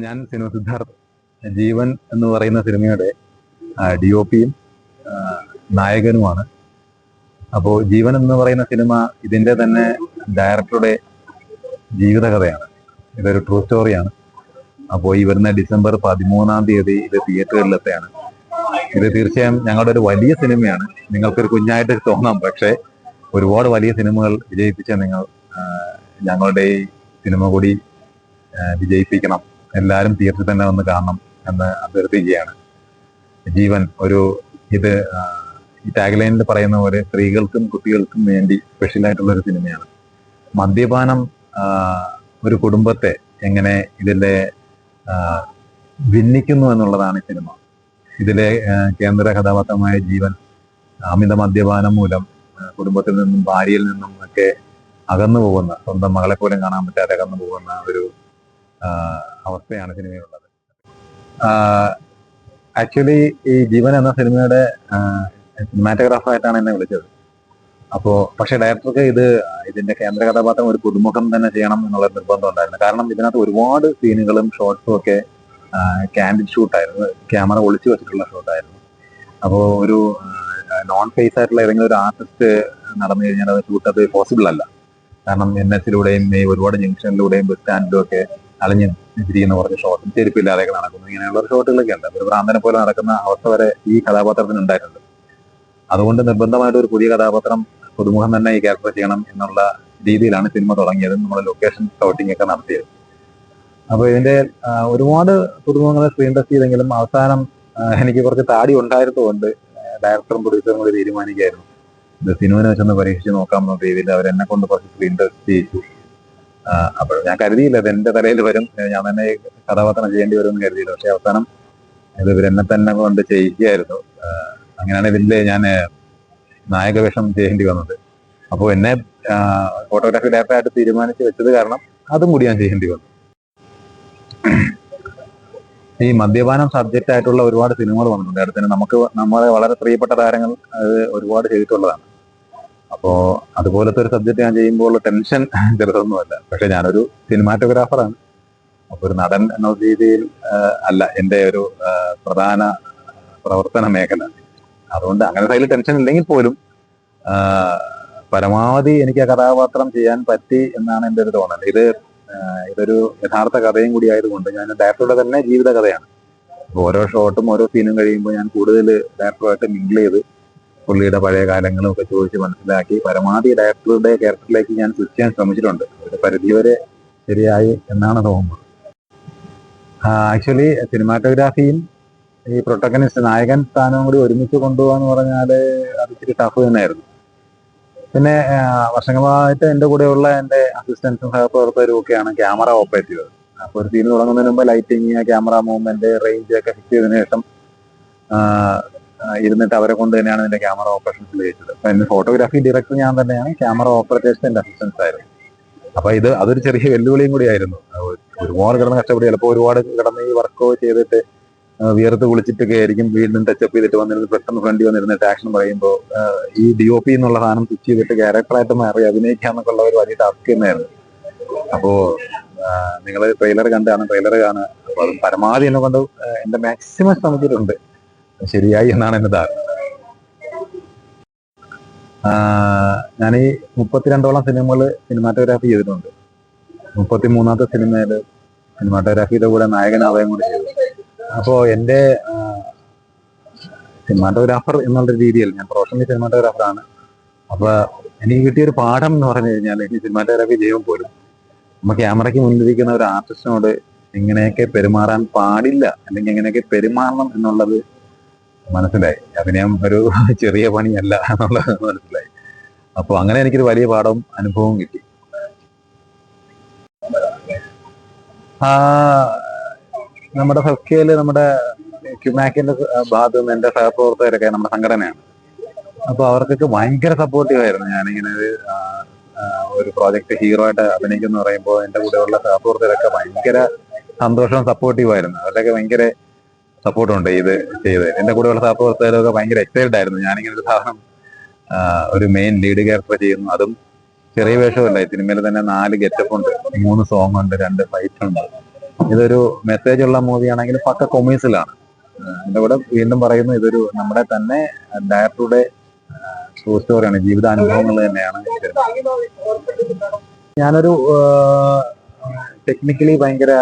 ഞാൻ സിനിമ സിദ്ധാർത്ഥ്. ജീവൻ എന്ന് പറയുന്ന സിനിമയുടെ ഡി ഒ പിയും നായകനുമാണ്. അപ്പോൾ ജീവൻ എന്ന് പറയുന്ന സിനിമ ഇതിന്റെ തന്നെ ഡയറക്ടറുടെ ജീവിതകഥയാണ്. ഇതൊരു ട്രൂ സ്റ്റോറിയാണ് അപ്പോൾ ഈ വരുന്ന ഡിസംബർ പതിമൂന്നാം തീയതി ഇത് തിയേറ്ററുകളിലെത്തെയാണ്. ഇത് തീർച്ചയായും ഞങ്ങളുടെ ഒരു വലിയ സിനിമയാണ്. നിങ്ങൾക്കൊരു കുഞ്ഞായിട്ട് തോന്നാം. പക്ഷേ ഒരുപാട് വലിയ സിനിമകൾ വിജയിപ്പിച്ച നിങ്ങൾ ഞങ്ങളുടെ ഈ സിനിമ കൂടി വിജയിപ്പിക്കണം. എല്ലാവരും തിയേറ്ററിൽ തന്നെ വന്ന് കാണണം എന്ന് അഭ്യർത്ഥിക്കുകയാണ്. ജീവൻ ഒരു ഇത് ടാഗ്ലൈനിൽ പറയുന്ന പോലെ സ്ത്രീകൾക്കും കുട്ടികൾക്കും വേണ്ടി സ്പെഷ്യൽ ആയിട്ടുള്ള ഒരു സിനിമയാണ്. മദ്യപാനം ഒരു കുടുംബത്തെ എങ്ങനെ ഇതിലെ ഭിന്നിക്കുന്നു എന്നുള്ളതാണ് ഈ സിനിമ. ഇതിലെ കേന്ദ്ര കഥാപാത്രമായ ജീവൻ അമിത മദ്യപാനം മൂലം കുടുംബത്തിൽ നിന്നും ഭാര്യയിൽ നിന്നും ഒക്കെ അകന്നു പോകുന്ന സ്വന്തം മകളെ പോലും കാണാൻ പറ്റാതെ അകന്നു പോകുന്ന ഒരു അവസ്ഥയാണ് സിനിമയിലുള്ളത്. ആക്ച്വലി ഈ ജീവൻ എന്ന സിനിമയുടെ സിനിമാറ്റോഗ്രാഫായിട്ടാണ് എന്നെ വിളിച്ചത്. അപ്പോൾ പക്ഷേ ഡയറക്ടർക്ക് ഇത് ഇതിന്റെ കേന്ദ്ര കഥാപാത്രം ഒരു പുതുമുഖം തന്നെ ചെയ്യണം എന്നുള്ള നിർബന്ധം ഉണ്ടായിരുന്നു. കാരണം ഇതിനകത്ത് ഒരുപാട് സീനുകളും ഷോട്ട്സും ഒക്കെ ക്യാൻഡിഡ് ഷൂട്ടായിരുന്നു ക്യാമറ ഒളിച്ചു വെച്ചിട്ടുള്ള ഷോട്ടായിരുന്നു അപ്പോൾ ഒരു നോൺ ഫേസ് ആയിട്ടുള്ള ഏതെങ്കിലും ഒരു ആർട്ടിസ്റ്റ് നടന്നു കഴിഞ്ഞാൽ അത് ഷൂട്ട് അത് പോസിബിൾ അല്ല. കാരണം എൻ എസിലൂടെയും ഈ ഒരുപാട് ജംഗ്ഷനിലൂടെയും ബസ് സ്റ്റാൻഡിലും ഒക്കെ അലഞ്ഞ് തിരിയുന്ന കുറച്ച് ഷോട്ടും ചെരുപ്പില്ലാതെയൊക്കെ നടക്കുന്നു. ഇങ്ങനെയുള്ള ഷോട്ടുകളൊക്കെ ഉണ്ട്. ഒരു ഭ്രാന്തനെ പോലെ നടക്കുന്ന അവസ്ഥ വരെ ഈ കഥാപാത്രത്തിന് ഉണ്ടായിട്ടുണ്ട്. അതുകൊണ്ട് നിർബന്ധമായിട്ട് ഒരു പുതിയ കഥാപാത്രം പുതുമുഖം തന്നെ ഈ ക്യാരക്ടർ ചെയ്യണം എന്നുള്ള രീതിയിലാണ് സിനിമ തുടങ്ങിയത്. നമ്മൾ ലൊക്കേഷൻ ഷോട്ടിംഗ് ഒക്കെ നടത്തിയത്. അപ്പോൾ ഇതിന്റെ ഒരുപാട് പുതുമുഖങ്ങളെ സ്ക്രീൻ ടെസ്റ്റ് ചെയ്തെങ്കിലും അവസാനം എനിക്ക് കുറച്ച് താടി ഉണ്ടായിരുന്നതുകൊണ്ട് ഡയറക്ടറും പ്രൊഡ്യൂസറും കൂടി തീരുമാനിക്കായിരുന്നു. ഇത് സിനിമനെ വെച്ചൊന്ന് പരീക്ഷിച്ച് നോക്കാം എന്ന രീതിയിൽ അവർ എന്നെ കൊണ്ട് കുറച്ച് സ്ക്രീൻ ടെസ്റ്റ് ചെയ്യിച്ചു. അപ്പോൾ ഞാൻ കരുതിയില്ല ഇത് എന്റെ തലയിൽ വരും. ഞാൻ തന്നെ കഥാപാത്രം ചെയ്യേണ്ടി വരും എന്ന് കരുതിയില്ല. പക്ഷെ അവസാനം ഇത് ഇവരെന്നെ തന്നെ കൊണ്ട് ചെയ്യിക്കുകയായിരുന്നു. അങ്ങനെയാണ് ഇതിന്റെ ഞാൻ നായക വേഷം ചെയ്യേണ്ടി വന്നത്. അപ്പോൾ എന്നെ ഫോട്ടോഗ്രാഫി ഡയറക്ടറായിട്ട് തീരുമാനിച്ച് വെച്ചത് കാരണം അതും കൂടി ഞാൻ ചെയ്യേണ്ടി വന്നു. ഈ മദ്യപാനം സബ്ജക്റ്റ് ആയിട്ടുള്ള ഒരുപാട് സിനിമകൾ വന്നിട്ടുണ്ട്. അടുത്തന്നെ നമുക്ക് നമ്മളെ വളരെ പ്രിയപ്പെട്ട താരങ്ങൾ ഒരുപാട് ചെയ്തിട്ടുള്ളതാണ്. അപ്പോ അതുപോലത്തെ ഒരു സബ്ജക്ട് ഞാൻ ചെയ്യുമ്പോൾ ടെൻഷൻ ചെറുതൊന്നുമല്ല. പക്ഷെ ഞാനൊരു സിനിമാറ്റോഗ്രാഫറാണ്. അപ്പൊ ഒരു നടൻ എന്ന രീതിയിൽ അല്ല എന്റെ ഒരു പ്രധാന പ്രവർത്തന മേഖല. അതുകൊണ്ട് അങ്ങനെ സൈഡിൽ ടെൻഷൻ ഇല്ലെങ്കിൽ പോലും പരമാവധി എനിക്ക് ആ കഥാപാത്രം ചെയ്യാൻ പറ്റി എന്നാണ് എന്റെ ഒരു തോന്നൽ. ഇത് ഇതൊരു യഥാർത്ഥ കഥയും കൂടി ആയതുകൊണ്ട് ഞാൻ ഡയറക്ടറുടെ തന്നെ ജീവിത കഥയാണ്. ഓരോ ഷോട്ടും ഓരോ സീനും കഴിയുമ്പോൾ ഞാൻ കൂടുതൽ ഡയറക്ടറുമായിട്ട് മിങ്കിൾ ചെയ്ത് പുള്ളിയുടെ പഴയ കാലങ്ങളും ഒക്കെ ചോദിച്ച് മനസ്സിലാക്കി പരമാവധി ഡയറക്ടറുടെ ക്യാരക്ടറിലേക്ക് ഞാൻ സ്വിച്ച് ചെയ്യാൻ ശ്രമിച്ചിട്ടുണ്ട്. ഒരു പരിധിവരെ ശരിയായി എന്നാണ് തോന്നുന്നത്. ആക്ച്വലി സിനിമാറ്റോഗ്രാഫിയും ഈ പ്രൊട്ടഗനിസ്റ്റ് നായകൻ സ്ഥാനവും കൂടി ഒരുമിച്ച് കൊണ്ടുപോകാന്ന് പറഞ്ഞാൽ അത് ഇച്ചിരി ടഫ് തന്നെയായിരുന്നു. പിന്നെ വർഷങ്ങളായിട്ട് എന്റെ കൂടെയുള്ള എന്റെ അസിസ്റ്റൻസും സഹപ്രവർത്തകരും ഒക്കെയാണ് ക്യാമറ ഓപ്പറേറ്റ് ചെയ്തത്. അപ്പോൾ ഒരു സീൻ തുടങ്ങുന്നതിന് മുമ്പ് ലൈറ്റിങ് ക്യാമറ മൂവ്മെന്റ് റേഞ്ച് ഒക്കെ ഫിക്സ് ചെയ്തതിനു ശേഷം ഇരുന്നിട്ട് അവരെ കൊണ്ട് തന്നെയാണ് എന്റെ ക്യാമറ ഓപ്പറേഷൻസ് ചെയ്യിച്ചത് അപ്പൊ എന്റെ ഫോട്ടോഗ്രാഫി ഡയറക്ടർ ഞാൻ തന്നെയാണ് ക്യാമറ ഓപ്പറേറ്റേഴ്സ് എന്റെ അസിസ്റ്റൻസ് ആയിരുന്നു. അപ്പൊ ഇത് അതൊരു ചെറിയ വെല്ലുവിളിയും കൂടി ആയിരുന്നു ഒരുപാട് കിടന്ന് കഷ്ടപ്പെടി ചിലപ്പോൾ ഒരുപാട് കിടന്ന് ഈ വർക്ക് ചെയ്തിട്ട് വിയർത്ത് കുളിച്ചിട്ടൊക്കെ ആയിരിക്കും വീണ്ടും ടച്ചപ്പ് ചെയ്തിട്ട് വന്നിരുന്ന് പെട്ടെന്ന് ഫ്രണ്ടിൽ വന്നിരുന്നിട്ട് ആക്ഷൻ പറയുമ്പോൾ ഈ ഡി ഒ പി എന്നുള്ള സാധനം സ്വിച്ച് ചെയ്തിട്ട് ക്യാരക്ടറായിട്ട് മാറി അഭിനയിക്കാന്നൊക്കെ ഉള്ള ഒരു വലിയ ടാസ്ക് തന്നെയായിരുന്നു. അപ്പോ നിങ്ങൾ ട്രെയിലർ കണ്ടാണ് ട്രെയിലർ കാണുക. അപ്പൊ അത് പരമാവധി എന്നെ കൊണ്ട് എന്റെ മാക്സിമം ശ്രമിച്ചിട്ടുണ്ട്. ശരിയായി എന്നാണ് എന്റെ ധാരണ. ഞാൻ ഈ മുപ്പത്തിരണ്ടോളം സിനിമകൾ സിനിമാറ്റോഗ്രാഫി ചെയ്തിട്ടുണ്ട്. മുപ്പത്തി മൂന്നാമത്തെ സിനിമയിൽ സിനിമാറ്റോഗ്രാഫിയുടെ കൂടെ നായകനാവുകയും കൂടി ചെയ്തു. അപ്പോൾ എന്റെ സിനിമാറ്റോഗ്രാഫർ എന്നുള്ള രീതിയിൽ ഞാൻ പ്രൊഫഷണൽ സിനിമാറ്റോഗ്രാഫറാണ് അപ്പോൾ എനിക്ക് കിട്ടിയ ഒരു പാഠം എന്ന് പറഞ്ഞു കഴിഞ്ഞാൽ ഈ സിനിമാറ്റോഗ്രാഫി ചെയ്യുമ്പോൾ പോലും നമ്മ ക്യാമറയ്ക്ക് മുന്നിലിരിക്കുന്ന ഒരു ആർട്ടിസ്റ്റിനോട് എങ്ങനെയൊക്കെ പെരുമാറാൻ പാടില്ല. അല്ലെങ്കിൽ എങ്ങനെയൊക്കെ പെരുമാറണം എന്നുള്ളത് മനസ്സിലായി. അഭിനയം ഒരു ചെറിയ പണിയല്ല എന്നുള്ളത് മനസ്സിലായി. അപ്പോൾ അങ്ങനെ എനിക്കൊരു വലിയ പാഠവും അനുഭവവും കിട്ടി. നമ്മുടെ ഫെസ്കയിൽ നമ്മുടെ ക്യുമാക്കിന്റെ ഭാഗത്ത് നിന്ന് എന്റെ സഹപ്രവർത്തകരൊക്കെ നമ്മുടെ സംഘടനയാണ്. അപ്പൊ അവർക്കൊക്കെ ഭയങ്കര സപ്പോർട്ടീവ് ആയിരുന്നു ഞാനിങ്ങനെ ഒരു ഒരു പ്രോജക്റ്റ് ഹീറോ ആയിട്ട് അഭിനയിക്കുന്നു പറയുമ്പോൾ എന്റെ കൂടെയുള്ള സഹപ്രവർത്തകരൊക്കെ ഭയങ്കര സന്തോഷവും സപ്പോർട്ടീവ് ആയിരുന്നു അവരൊക്കെ ഭയങ്കര സപ്പോർട്ടുണ്ട് ഇത് ചെയ്ത് എന്റെ കൂടെയുള്ള സഹപ്രവർത്തകരൊക്കെ ഭയങ്കര എക്സൈറ്റഡ് ആയിരുന്നു. ഞാനിങ്ങനെ ഒരു സാധനം ഒരു മെയിൻ ലീഡ് ക്യാരക്ടർ ചെയ്യുന്നു. അതും ചെറിയ വേഷമല്ല. സിനിമയിൽ തന്നെ നാല് ഗെറ്റപ്പ് ഉണ്ട്. മൂന്ന് സോങ് ഉണ്ട് രണ്ട് ഫൈറ്റ് ഉണ്ട്. ഇതൊരു മെസ്സേജ് ഉള്ള മൂവി ആണെങ്കിൽ പക്ക കൊമേഴ്സിലാണ് എന്റെ കൂടെ വീണ്ടും പറയുന്നു ഇതൊരു നമ്മുടെ തന്നെ ഡയറക്ടറുടെ ട്രൂ സ്റ്റോറിയാണ് ജീവിതാനുഭവങ്ങൾ തന്നെയാണ്. ഞാനൊരു ടെക്നിക്കലി ഭയങ്കര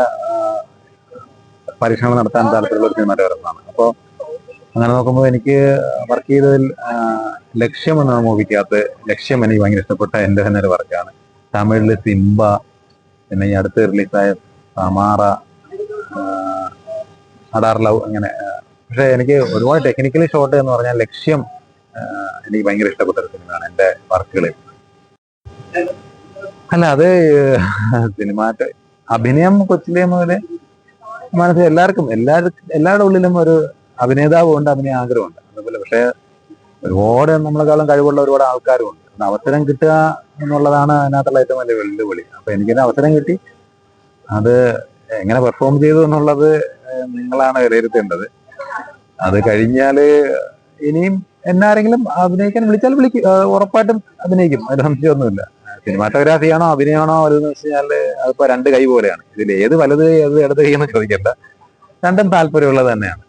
പരീക്ഷണങ്ങൾ നടത്താൻ താല്പര്യമുള്ള ഒരു സിനിമാറ്റോഗ്രാഫറാണ് അപ്പോൾ അങ്ങനെ നോക്കുമ്പോൾ എനിക്ക് വർക്ക് ചെയ്തതിൽ ലക്ഷ്യം എന്ന മൂവിക്കകത്ത് ലക്ഷ്യം എനിക്ക് ഭയങ്കര ഇഷ്ടപ്പെട്ട എന്റെ തന്നെ ഒരു വർക്കാണ് തമിഴിൽ സിംബ പിന്നെ ഈ അടുത്ത് റിലീസായ സമാറ അഡാർ അടാർ ലവ് അങ്ങനെ പക്ഷെ എനിക്ക് ഒരുപാട് ടെക്നിക്കലി ഷോർട്ട് എന്ന് പറഞ്ഞാൽ ലക്ഷ്യം എനിക്ക് ഭയങ്കര ഇഷ്ടപ്പെട്ട ഒരു സിനിമയാണ് എന്റെ വർക്കുകളിൽ. അല്ല അത് സിനിമാറ്റ അഭിനയം കൊച്ചിലെ മുതലേ മനസ്സിൽ എല്ലാവർക്കും എല്ലാവർക്കും എല്ലാവരുടെ ഉള്ളിലും ഒരു അഭിനേതാവ് ഉണ്ട് അഭിനയ ആഗ്രഹമുണ്ട്. അതുപോലെ പക്ഷേ ഒരുപാട് നമ്മളെക്കാളും കഴിവുള്ള ഒരുപാട് ആൾക്കാരും ഉണ്ട് അത് അവസരം കിട്ടുക എന്നുള്ളതാണ് അതിനകത്തുള്ള ഏറ്റവും വലിയ വെല്ലുവിളി. അപ്പൊ എനിക്കൊരു അവസരം കിട്ടി. അത് എങ്ങനെ പെർഫോം ചെയ്തു എന്നുള്ളത് നിങ്ങളാണ് വിലയിരുത്തേണ്ടത്. അത് കഴിഞ്ഞാൽ ഇനിയും എന്നാരെങ്കിലും അഭിനയിക്കാൻ വിളിച്ചാൽ വിളിക്കും. ഉറപ്പായിട്ടും അഭിനയിക്കും. അതിന് സംശയമൊന്നുമില്ല സിനിമാറ്റോഗ്രാഫി ആണോ അഭിനയമാണോ വലുതെന്ന് വെച്ച് കഴിഞ്ഞാൽ അതിപ്പോ രണ്ട് കൈ പോലെയാണ്. ഇതിൽ ഏത് വലത് ഏത് ഇടത് കൈ എന്ന് ചോദിക്കണ്ട. രണ്ടും താല്പര്യമുള്ളത് തന്നെയാണ്.